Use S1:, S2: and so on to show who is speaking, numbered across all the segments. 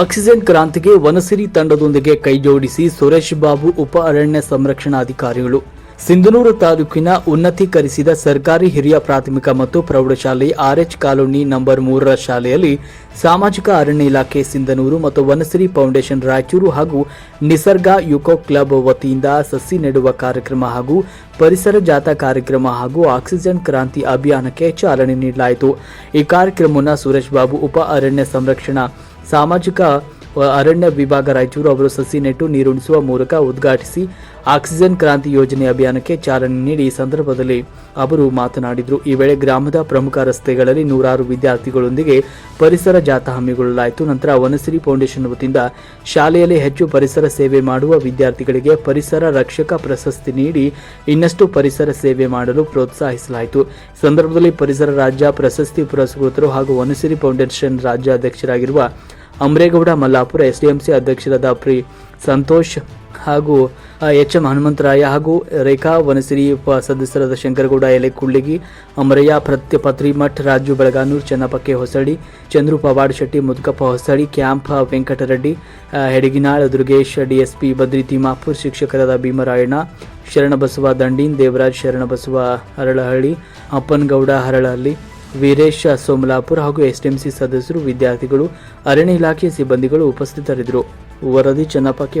S1: Oxygen ಕ್ರಾಂತಿಗೆ ವನಸಿರಿ ತಂಡದೊಂದಿಗೆ ಕೈಜೋಡಿಸಿ ಸುರೇಶ್ ಬಾಬು ಉಪ ಅರಣ್ಯ ಸಂರಕ್ಷಣಾಧಿಕಾರಿಗಳು ಸಿಂಧನೂರು ತಾಲೂಕಿನ ಉನ್ನತೀಕರಿಸಿದ ಸರ್ಕಾರಿ ಹಿರಿಯ ಪ್ರಾಥಮಿಕ ಮತ್ತು ಪ್ರೌಢಶಾಲೆ ಆರ್ಎಚ್ ಕಾಲೋನಿ ನಂಬರ್ ಮೂರರ ಶಾಲೆಯಲ್ಲಿ ಸಾಮಾಜಿಕ ಅರಣ್ಯ ಇಲಾಖೆ ಸಿಂಧನೂರು ಮತ್ತು ವನಸಿರಿ ಫೌಂಡೇಶನ್ ರಾಯಚೂರು ಹಾಗೂ ನಿಸರ್ಗ ಯುಕೋ ಕ್ಲಬ್ ವತಿಯಿಂದ ಸಸಿ ನೆಡುವ ಕಾರ್ಯಕ್ರಮ ಹಾಗೂ ಪರಿಸರ ಜಾಥಾ ಕಾರ್ಯಕ್ರಮ ಹಾಗೂ ಆಕ್ಸಿಜನ್ ಕ್ರಾಂತಿ ಅಭಿಯಾನಕ್ಕೆ ಚಾಲನೆ ನೀಡಲಾಯಿತು. ಈ ಕಾರ್ಯಕ್ರಮವನ್ನು ಸುರೇಶ್ ಬಾಬು ಉಪ ಅರಣ್ಯ ಸಂರಕ್ಷಣಾ ಸಾಮಾಜಿಕ ಅ, ಅರಣ್ಯ ವಿಭಾಗ ರಾಯಚೂರು ಅವರು ಸಸಿ ನೆಟ್ಟು ನೀರುಣಿಸುವ ಮೂಲಕ ಉದ್ಘಾಟಿಸಿ ಆಕ್ಸಿಜನ್ ಕ್ರಾಂತಿ ಯೋಜನೆ ಅಭಿಯಾನಕ್ಕೆ ಚಾಲನೆ ನೀಡಿ ಈ ಸಂದರ್ಭದಲ್ಲಿ ಅವರು ಮಾತನಾಡಿದರು. ಈ ವೇಳೆ ಗ್ರಾಮದ ಪ್ರಮುಖ ರಸ್ತೆಗಳಲ್ಲಿ ನೂರಾರು ವಿದ್ಯಾರ್ಥಿಗಳೊಂದಿಗೆ ಪರಿಸರ ಜಾಥಾ ಹಮ್ಮಿಕೊಳ್ಳಲಾಯಿತು. ನಂತರ ವನಸಿರಿ ಫೌಂಡೇಶನ್ ವತಿಯಿಂದ ಶಾಲೆಯಲ್ಲಿ ಹೆಚ್ಚು ಪರಿಸರ ಸೇವೆ ಮಾಡುವ ವಿದ್ಯಾರ್ಥಿಗಳಿಗೆ ಪರಿಸರ ರಕ್ಷಕ ಪ್ರಶಸ್ತಿ ನೀಡಿ ಇನ್ನಷ್ಟು ಪರಿಸರ ಸೇವೆ ಮಾಡಲು ಪ್ರೋತ್ಸಾಹಿಸಲಾಯಿತು. ಸಂದರ್ಭದಲ್ಲಿ ಪರಿಸರ ರಾಜ್ಯ ಪ್ರಶಸ್ತಿ ಪುರಸ್ಕೃತರು ಹಾಗೂ ವನಸಿರಿ ಫೌಂಡೇಶನ್ ರಾಜ್ಯ ಅಧ್ಯಕ್ಷರಾಗಿರುವ ಅಮ್ರೇಗೌಡ ಮಲ್ಲಾಪುರ ಎಸ್ಡಿಎಂಸಿ ಅಧ್ಯಕ್ಷರಾದ ಪ್ರಿ ಸಂತೋಷ್ ಹಾಗೂ ಎಚ್ ಎಂ ಹನುಮಂತರಾಯ ಹಾಗೂ ರೇಖಾ ವನಸಿರಿ ಸದಸ್ಯರಾದ ಶಂಕರಗೌಡ ಎಲೆಕುಳ್ಳಿಗಿ ಅಮರಯ್ಯ, ಪ್ರತ್ಯ ಪತ್ರಿಮಠ್ ರಾಜು ಬೆಳಗಾನೂರ್, ಚೆನ್ನಪಕ್ಕೆ ಹೊಸಡಿ ಚಂದ್ರು ಪವಾಡ್ ಶೆಟ್ಟಿ, ಮುದ್ಕಪ್ಪ ಹೊಸಳ್ಳಿ, ಕ್ಯಾಂಪ್ ವೆಂಕಟರೆಡ್ಡಿ ಹೆಡಗಿನಾಳ್, ದುರ್ಗೇಶ್, ಡಿಎಸ್ಪಿ ಬದ್ರಿ ತಿಮ್ಮಾಪುರ್, ಶಿಕ್ಷಕರಾದ ಭೀಮರಾಯಣ್ಣ, ಶರಣಬಸವ ದಂಡೀನ್, ದೇವರಾಜ್ ಶರಣಬಸವ ಹರಳಹಳ್ಳಿ, ಅಪ್ಪನಗೌಡ ಹರಳಹಳ್ಳಿ ವೀರೇಶ್ ಸೋಮಲಾಪುರ್ ಹಾಗೂ ಎಸ್ಡಿಎಂಸಿ ಸದಸ್ಯರು ವಿದ್ಯಾರ್ಥಿಗಳು ಅರಣ್ಯ ಇಲಾಖೆ ಸಿಬ್ಬಂದಿಗಳು ಉಪಸ್ಥಿತರಿದ್ದರು. ವರದಿ ಚನ್ನಪ್ಪಕ್ಕೆ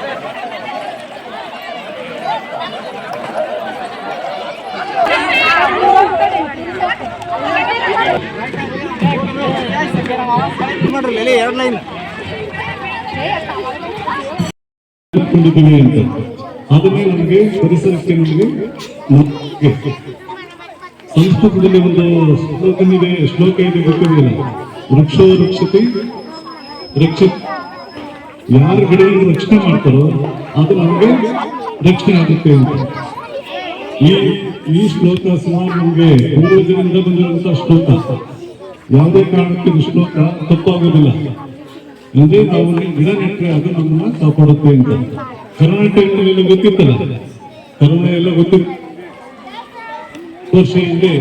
S2: ಅದನ್ನೇ ನಮಗೆ ಪರಿಸರಕ್ಕೆ ನಮಗೆ ಸಂಸ್ಕೃತದಲ್ಲಿ ಒಂದು ಶ್ಲೋಕನಿದೆ ಶ್ಲೋಕ ಇದೆ ಗೊತ್ತಿಲ್ಲ ವೃಕ್ಷೋ ರಕ್ಷತೆ ರಕ್ಷ ಯಾರ ಗಿಡಗಳನ್ನು ರಕ್ಷಣೆ ಮಾಡ್ತಾರೋ ಅದು ನಮಗೆ ರಕ್ಷಣೆ ಆಗುತ್ತೆ ಅಂತ ಈ ಈ ಶ್ಲೋಕ ಸುಮಾರು ನಮಗೆ ಪೂರ್ವಜರಿಂದ ಬಂದಿರುವಂತಹ ಶ್ಲೋಕ ಯಾವುದೇ ಕಾರಣಕ್ಕೆ ವಿಷ್ಣು ತಪ್ಪಾಗೋದಿಲ್ಲ. ಅಂದ್ರೆ ನಾವು ಗಿಡ ನೆಟ್ಟರೆ ಅದು ನಮ್ಮನ್ನ ಕಾಪಾಡುತ್ತೆ ಅಂತ. ಕರೋನಾ ಟೈಮ್ನಲ್ಲಿ ಗೊತ್ತಿತ್ತಲ್ಲ? ಕರೋನಾ ಎಲ್ಲ ಗೊತ್ತಿತ್ತು. ವರ್ಷ ಹಿಂದೆ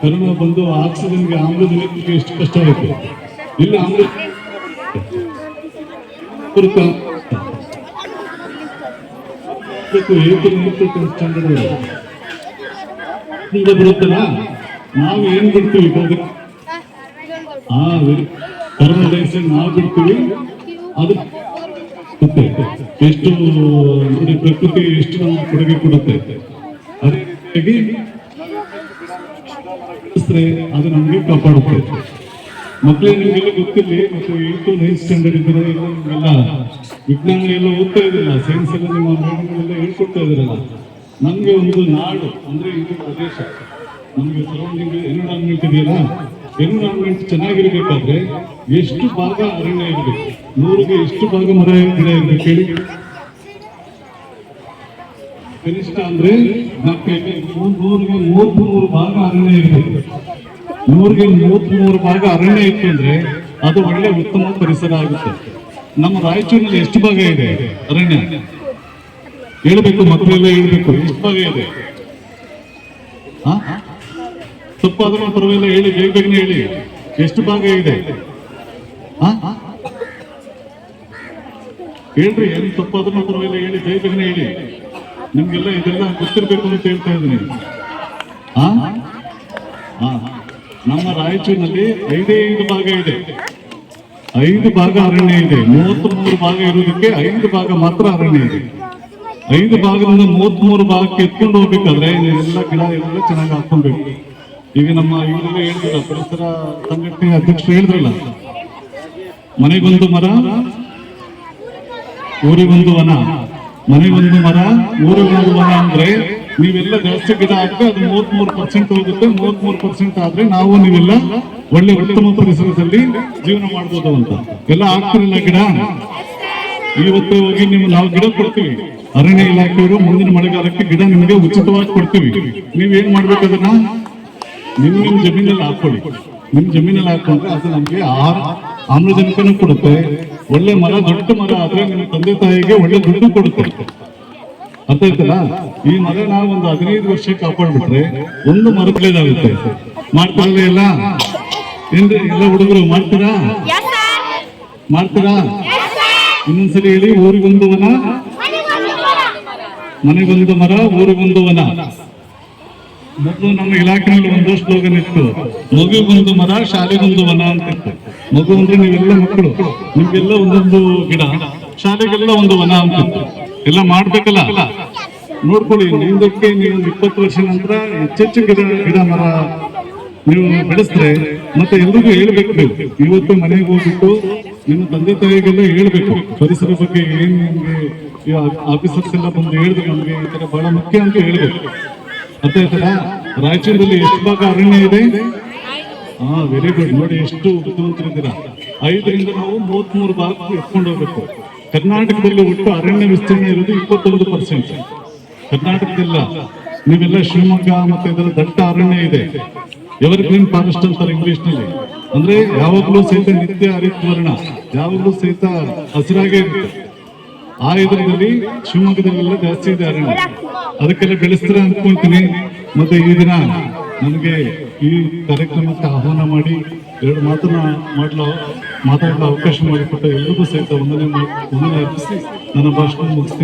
S2: ಕರೋನಾ ಬಂದು ಆಕ್ಸಿಜನ್ಗೆ ಆಮ್ಲಜನಕಕ್ಕೆ ಎಷ್ಟು ಕಷ್ಟ ಆಯಿತು ಇಲ್ಲ ಆಮ್ಲ ಬರುತ್ತಲ್ಲ? ನಾವು ಏನ್ ಬಿಡ್ತೀವಿ? ಇವಾಗ ಆ ಕರೋನಾ ಡೈಸನ್ ನಾವು ಬಿಡ್ತೀವಿ ಅದು ಎಷ್ಟು ನೋಡಿ ಪ್ರಕೃತಿ ಎಷ್ಟು ನಮ್ಗೆ ಕೊಡುಗೆ ಕೊಡುತ್ತೆ? ಅದೇ ರೀತಿಯಾಗಿ ಅದು ನಮಗೆ ಕಾಪಾಡುತ್ತೆ. ಮಕ್ಕಳೇ ನಿಮಗೆಲ್ಲ ಗೊತ್ತಿರಲಿ, ಮತ್ತು ಏಯ್ತು ನೈನ್ತ್ ಸ್ಟ್ಯಾಂಡರ್ಡ್ ಇದ್ರೆ ಎಲ್ಲ ವಿಜ್ಞಾನ ಎಲ್ಲ ಓದ್ತಾ ಇದ್ದಿಲ್ಲ ಸೈನ್ಸ್ ಎಲ್ಲ ನಿಮ್ಮ ಮೇಡಮ್ಗಳೆಲ್ಲ ಹೇಳ್ಕೊಡ್ತಾ ಇದ್ರಲ್ಲ. ನಮ್ಗೆ ಒಂದು ನಾಡು, ಅಂದ್ರೆ ಇದು ಪ್ರದೇಶ. ನಮ್ಗೆ ಸರೌಂಡಿಂಗ್ ಎನ್ವಿರಾನ್ಮೆಂಟ್ ಇದೆಯಲ್ಲ ಎನ್ವಿರಾನ್ಮೆಂಟ್ ಚೆನ್ನಾಗಿರ್ಬೇಕಾದ್ರೆ ಎಷ್ಟು ಭಾಗ ಅರಣ್ಯ ಇರಬೇಕು? ನೂರಿಗೆ ಎಷ್ಟು ಭಾಗ ಮರ ಗಿಡ ಇರಬೇಕು ಹೇಳಿ? ಕನಿಷ್ಠ ಅಂದ್ರೆ ನೂರಿಗೆ ಮೂವತ್ಮೂರು ಭಾಗ ಅರಣ್ಯ ಇರಬೇಕು. ನೂರಿಗೆ ಮೂವತ್ಮೂರು ಭಾಗ ಅರಣ್ಯ ಇತ್ತು ಅಂದ್ರೆ ಅದು ಒಳ್ಳೆ ಉತ್ತಮ ಪರಿಸರ ಆಗುತ್ತೆ. ನಮ್ಮ ರಾಯಚೂರಿನಲ್ಲಿ ಎಷ್ಟು ಭಾಗ ಇದೆ ಅರಣ್ಯ? ಹೇಳ್ಬೇಕು, ಮಕ್ಕಳೆಲ್ಲ ಹೇಳ್ಬೇಕು, ಎಷ್ಟು ಭಾಗ ಇದೆ? ಹಾ? ತಪ್ಪಾದ್ರೂ ಪರವಾಗಿಲ್ಲ ಹೇಳಿ, ಬೇಗ ಬೇಗನೆ ಹೇಳಿ. ಎಷ್ಟು ಭಾಗ ಇದೆ? ಹೇಳ್ರಿ, ಏನು ತಪ್ಪಾದ್ರೂ ಪರವಾಗಿಲ್ಲ ಹೇಳಿ ಜೈ ಬೇಗನೆ ಹೇಳಿ. ನಿಮ್ಗೆಲ್ಲ ಇದೆಲ್ಲ ಗೊತ್ತಿರ್ಬೇಕು ಅಂತ ಹೇಳ್ತಾ ಇದ್ದೀನಿ. ನಮ್ಮ ರಾಯಚೂರಿನಲ್ಲಿ ಐದೇ ಐದು ಭಾಗ ಇದೆ. ಐದು ಭಾಗ ಅರಣ್ಯ ಇದೆ. ಮೂವತ್ತ್ ಮೂರು ಭಾಗ ಇರೋದಕ್ಕೆ ಐದು ಭಾಗ ಮಾತ್ರ ಅರಣ್ಯ ಇದೆ. ಐದು ಭಾಗದಿಂದ ಮೂವತ್ತ್ ಭಾಗಕ್ಕೆ ಎತ್ಕೊಂಡು ಹೋಗ್ಬೇಕಾದ್ರೆ ಎಲ್ಲ ಗಿಡ ಎಲ್ಲ ಚೆನ್ನಾಗಿ ಹಾಕೊಬೇಕು ಈಗ ನಮ್ಮ ಇವರೆಲ್ಲ ಹೇಳಿದ್ರಲ್ಲ ಪರಿಸರ ಸಂಘಟನೆ ಅಧ್ಯಕ್ಷರು ಹೇಳಿದ್ರಲ್ಲ, ಮನೆಗೊಂದು ಮರ, ಊರಿಗೊಂದು ವನ. ಮನೆಗೊಂದು ಮರ, ಊರಿಗೊಂದು ವನ ಅಂದ್ರೆ ನೀವೆಲ್ಲ ಜಾಸ್ತಿ ಗಿಡ ಹಾಕಿದ್ರೆ ಅದು ಮೂವತ್ ಮೂರು ಪರ್ಸೆಂಟ್ ಹೋಗುತ್ತೆ ಮೂವತ್ ಮೂರು ಪರ್ಸೆಂಟ್ ಆದ್ರೆ ನಾವು ನೀವೆಲ್ಲ ಒಳ್ಳೆ ಉತ್ತಮ ಪರಿಸರದಲ್ಲಿ ಜೀವನ ಮಾಡ್ಬೋದು ಅಂತ. ಎಲ್ಲ ಹಾಕ್ತಿರಲ್ಲ ಗಿಡ? ಇವತ್ತು ಹೋಗಿ ನಿಮ್ಗೆ ನಾವು ಗಿಡ ಕೊಡ್ತೀವಿ. ಅರಣ್ಯ ಇಲಾಖೆಯವರು ಮುಂದಿನ ಮಳೆಗಾಲಕ್ಕೆ ಗಿಡ ನಿಮಗೆ ಉಚಿತವಾಗಿ ಕೊಡ್ತೀವಿ. ನೀವೇನ್ ಮಾಡ್ಬೇಕು ಅದನ್ನ ನಿಮ್ ನಿಮ್ ಜಮೀನಲ್ಲಿ ಹಾಕೊಳ್ಳಿ. ನಿಮ್ಮ ಜಮೀನಲ್ಲಿ ಹಾಕೊಂಡ್ರೆ ಅದು ನಮಗೆ ಆಹಾರ ಆಮ್ಲಜನಕನೂ ಕೊಡುತ್ತೆ. ಒಳ್ಳೆ ಮರ ದೊಡ್ಡ ಮರ ಆದ್ರೆ ನಿಮ್ಮ ತಂದೆ ತಾಯಿಗೆ ಒಳ್ಳೆ ದುಡ್ಡು ಕೊಡುತ್ತೆ. ಅರ್ಥ ಆಯ್ತಲ್ಲ ಈ ಮರ ನಾವು ಒಂದು ಹದಿನೈದು ವರ್ಷ ಕಾಪಾಡ್ಬಿಟ್ರೆ ಒಂದು ಮರ ಬೆಳೆದಾಗುತ್ತೆ ಮಾಡ್ಕೊಳ್ಳಿ ಎಲ್ಲ ಏನ್ರಿ ಎಲ್ಲ ಹುಡುಗರು ಮಾಡ್ತೀರಾ. ಮಾಡ್ತೀರಾ? ಇನ್ನೊಂದ್ಸರಿ ಹೇಳಿ ಊರಿಗೊಂದು ವನ ಮನೆಗೊಂದು ಮರ. ಊರಿಗೊಂದು ವನ ಮೊದಲು ನಮ್ಮ ಇಲಾಖೆಯಲ್ಲಿ ಒಂದು ಸ್ಲೋಗನ್ ಇತ್ತು ಮಗುಗೊಂದು ಮರ ಶಾಲೆಗೊಂದು ವನ ಅಂತ ಇತ್ತು. ಮಗು ಅಂದ್ರೆ ನೀವೆಲ್ಲ ಮಕ್ಕಳು, ನಿಮ್ಗೆಲ್ಲ ಒಂದೊಂದು ಗಿಡ, ಶಾಲೆಗೆಲ್ಲ ಒಂದು ವನ ಅಂತ ಇತ್ತು. ಎಲ್ಲ ಮಾಡ್ಬೇಕಲ್ಲ? ನೋಡ್ಕೊಳ್ಳಿ ನಿಮ್ದಕ್ಕೆ ನೀವು ಇಪ್ಪತ್ತು ವರ್ಷ ನಂತರ ಹೆಚ್ಚೆಚ್ಚು ಗಿಡ ಗಿಡ, ಮರ ನೀವು ಬೆಳೆಸಿದ್ರೆ ಮತ್ತೆ ಎಲ್ರಿಗೂ ಹೇಳ್ಬೇಕು ನೀವು. ಇವತ್ತು ಮನೆಗೆ ಹೋಗ್ಬಿಟ್ಟು ನಿಮ್ಮ ತಂದೆ ತಾಯಿಗೆಲ್ಲ ಹೇಳ್ಬೇಕು. ಪರಿಸರ ಬಗ್ಗೆ ಏನ್ ನಿಮ್ಗೆ ಆಫೀಸರ್ಸ್ ಎಲ್ಲ ಬಂದು ಹೇಳಿದ್ರೆ ನಮ್ಗೆ ಈ ತರ ಬಹಳ ಮುಖ್ಯ ಅಂತ ಹೇಳ್ಬೇಕು. ಅರ್ಥ ಆಯ್ತಲ್ಲ ರಾಯಚೂರಲ್ಲಿ ಎಷ್ಟು ಭಾಗ ಅರಣ್ಯ ಇದೆ? ಹಾ ವೆರಿ ಗುಡ್ ನೋಡಿ ಎಷ್ಟು ಬುದ್ಧಿವಂತರಿದ್ದೀರಾ ಐದರಿಂದ ನಾವು ಮೂವತ್ಮೂರು ಭಾಗ ಎತ್ಕೊಂಡು ಹೋಗ್ಬೇಕು. ಕರ್ನಾಟಕದಲ್ಲಿ ಒಟ್ಟು ಅರಣ್ಯ ವಿಸ್ತೀರ್ಣ ಇರೋದು ಇಪ್ಪತ್ತೊಂದು ಪರ್ಸೆಂಟ್ ಕರ್ನಾಟಕದಲ್ಲ, ನೀವೆಲ್ಲ ಶಿವಮೊಗ್ಗ ಮತ್ತೆ ಇದರ ದಟ್ಟ ಅರಣ್ಯ ಇದೆ. ಎವರ್ ಗ್ರೀನ್ ಫಾರೆಸ್ಟ್ ಅಂತಾರೆ ಇಂಗ್ಲಿಷ್ನಲ್ಲಿ ಅಂದ್ರೆ ಯಾವಾಗ್ಲೂ ಸಹಿತ ನಿತ್ಯ ಹರಿದ್ವರ್ಣ, ಯಾವಾಗ್ಲೂ ಸಹಿತ ಹಸಿರಾಗೇ ಇರುತ್ತೆ. ಆ ಇದರಲ್ಲಿ ಶಿವಮೊಗ್ಗದಲ್ಲೆಲ್ಲ ಜಾಸ್ತಿ ಇದೆ ಅರಣ್ಯ. ಅದಕ್ಕೆಲ್ಲ ಬೆಳೆಸ್ತಾರೆ ಅಂದ್ಕೊಳ್ತೀನಿ ಮತ್ತೆ ಈ ದಿನ ನನಗೆ ಈ ಕಾರ್ಯಕ್ರಮಕ್ಕೆ ಆಹ್ವಾನ ಮಾಡಿ ಎರಡು ಮಾತನ್ನ ಮಾಡಲು ಮಾತಾಡಲು ಅವಕಾಶ ಮಾಡಿಕೊಟ್ಟ ಎಲ್ಲರಿಗೂ ಸಹಿತ ಒಂದನೇ ಒಂದನೇ ಅರ್ಪಿಸಿ ನನ್ನ ಭಾಷಣ ಮುಗಿಸ್ತೀನಿ.